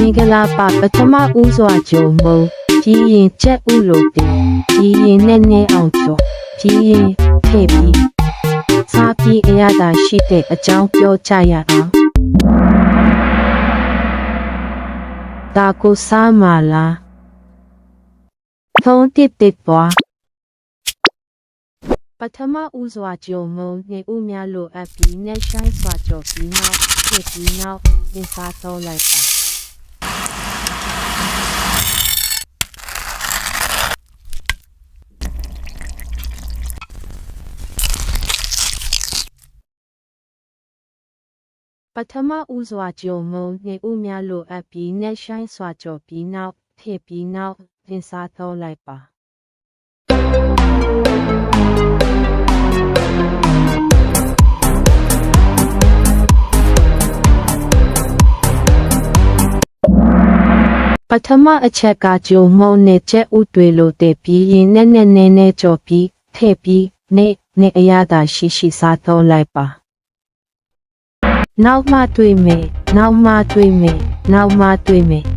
မင်္ဂလာပါပထမဦးစွာကြုံမုံပြီးရင်ချက်ဥလို့တင်ပြီးရင်နဲ့နဲ့အောင်ကျော်ပြီးရင်ထည့်ပြီးစားပြီးအရသာရှိတဲ့အကြောင်းပြောကြရအောင်ဒါကိုစားမလားသုံးတစ်တစ်ပွားပထမဦးစွာကြုံမုံနေဦးများလိုအပ်ပြီးနဲ့ဆိုင်စွာကြော်ပြီးနောက်ဖြစ်ပြီးနောက်သင်စားတော့လိုက်ပါ ပထမဦးစွာကြုံမုံနေဦးများလိုအပ်ပြီးနဲ့ဆိုင်စွာကြော်ပြီးနောက်ဖြစ်ပြီးနောက်သင်စားတော့လိုက်ပါပထမအချက်ကကြုံမုံနဲ့ချက်ဥတွေလိုတဲ့ပြီးရင်နဲ့နဲ့နဲ့နဲ့ကြော်ပြီးထည့်ပြီးနဲ့နဲ့အရသာရှိရှိစားတော့လိုက်ပါ နောက်မှတွေ့မယ်နောက်မှတွေ့မယ်နောက်မှတွေ့မယ်